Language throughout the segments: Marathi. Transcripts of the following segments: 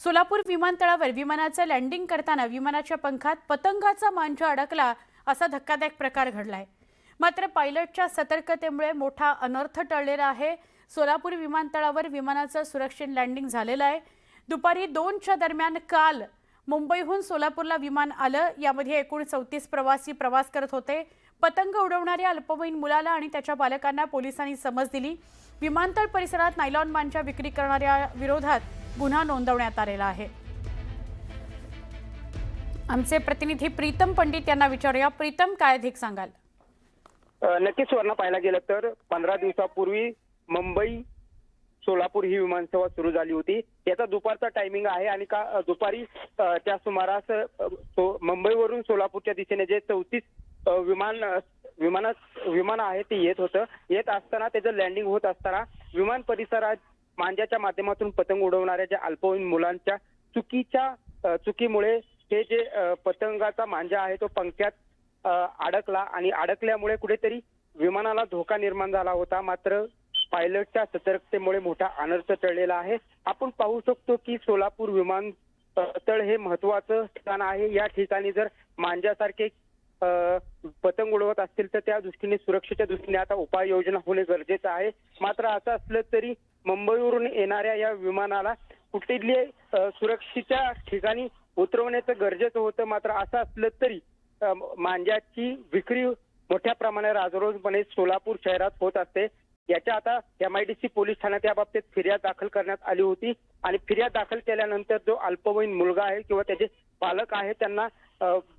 सोलापूर विमानतळावर विमानाचं लँडिंग करताना विमानाच्या पंखात पतंगाचा मांजा अडकला असा धक्कादायक प्रकार घडलाय. मात्र पायलटच्या सतर्कतेमुळे मोठा अनर्थ टळलेला आहे. सोलापूर विमानतळावर विमानाचं सुरक्षित लँडिंग झालेलं आहे. दुपारी दोनच्या दरम्यान काल मुंबईहून सोलापूरला विमान आलं. यामध्ये एकूण चौतीस प्रवासी प्रवास करत होते. पतंग उडवणाऱ्या अल्पवयीन मुलाला आणि त्याच्या पालकांना पोलिसांनी समज दिली. विमानतळ परिसरात नायलॉन मांजा विक्री करणाऱ्या विरोधात गुन्हा नोंदवण्यात आलेला आहे. आमचे प्रतिनिधी प्रीतम पंडित यांना विचारूया. प्रीतम काय अधिक सांगाल? नक्कीच सुवर्ण पाहायला गेलं तर पंधरा दिवसापूर्वी मुंबई सोलापूर ही विमानसेवा सुरू झाली होती. याचा दुपारचा टायमिंग आहे आणि का दुपारी त्या सुमारास मुंबईवरून सोलापूरच्या दिशेने जे चौतीस विमान विमान विमानात विमान आहे ते येत होतं. येत असताना त्याचं लँडिंग होत असताना विमान परिसरात मांजाच्या माध्यमातून पतंग उडवणाऱ्या ज्या अल्पवयीन मुलांच्या चुकीच्या चुकीमुळे हे जे पतंगाचा मांजा आहे तो पंख्यात अडकला आणि अडकल्यामुळे कुठेतरी विमानाला धोका निर्माण झाला होता. मात्र पायलटच्या सतर्कतेमुळे मोठा अनर्थ टळलेला आहे. आपण पाहू शकतो की सोलापूर विमान तळ हे महत्वाचं ठिकाण आहे. या ठिकाणी जर मांजासारखे पतंग उडवत असतील तर त्या दृष्टीने सुरक्षेच्या दृष्टीने आता उपाययोजना होणे गरजेचं आहे. मात्र असं असलं तरी मुंबईवरून येणाऱ्या या विमानाला कुठली सुरक्षेच्या ठिकाणी उतरवण्याचं गरजेचं होतं मात्र असं असलं तरी मांज्याची मांजाची विक्री मोठ्या प्रमाणात राजरोजपणे सोलापूर शहरात होत असते. याच्या आता एमआयडीसी पोलीस ठाण्यात याबाबतीत फिर्याद दाखल करण्यात आली होती आणि फिर्याद दाखल केल्यानंतर जो अल्पवयीन मुलगा आहे किंवा त्याचे पालक आहे त्यांना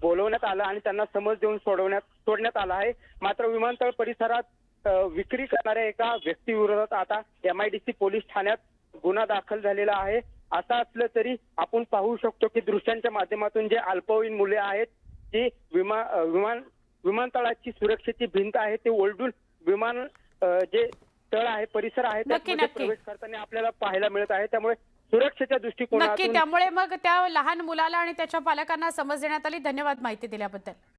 बोलवण्यात आलं आणि त्यांना समज देऊन सोडवण्यात सोडण्यात आलं आहे. मात्र विमानतळ परिसरात विक्री करणाऱ्या एका व्यक्तीविरोधात आता एमआयडीसी पोलीस ठाण्यात गुन्हा दाखल झालेला आहे. असं असलं तरी आपण पाहू शकतो की दृश्यांच्या माध्यमातून जे अल्पवयीन मुले आहेत जी विमा विमान विमानतळाची सुरक्षेची भिंत आहे ते ओलडून विमान जे तळ आहे परिसर आहे त्यामध्ये. प्रवेश करताना आपल्याला पाहायला मिळत आहे. त्यामुळे सुरक्षेच्या नक्की दृष्टिकोनातून त्यामुळे मग त्या लहान मुलाला आणि त्याच्या पालकांना समज देण्यात आली. धन्यवाद माहिती दिल्याबद्दल.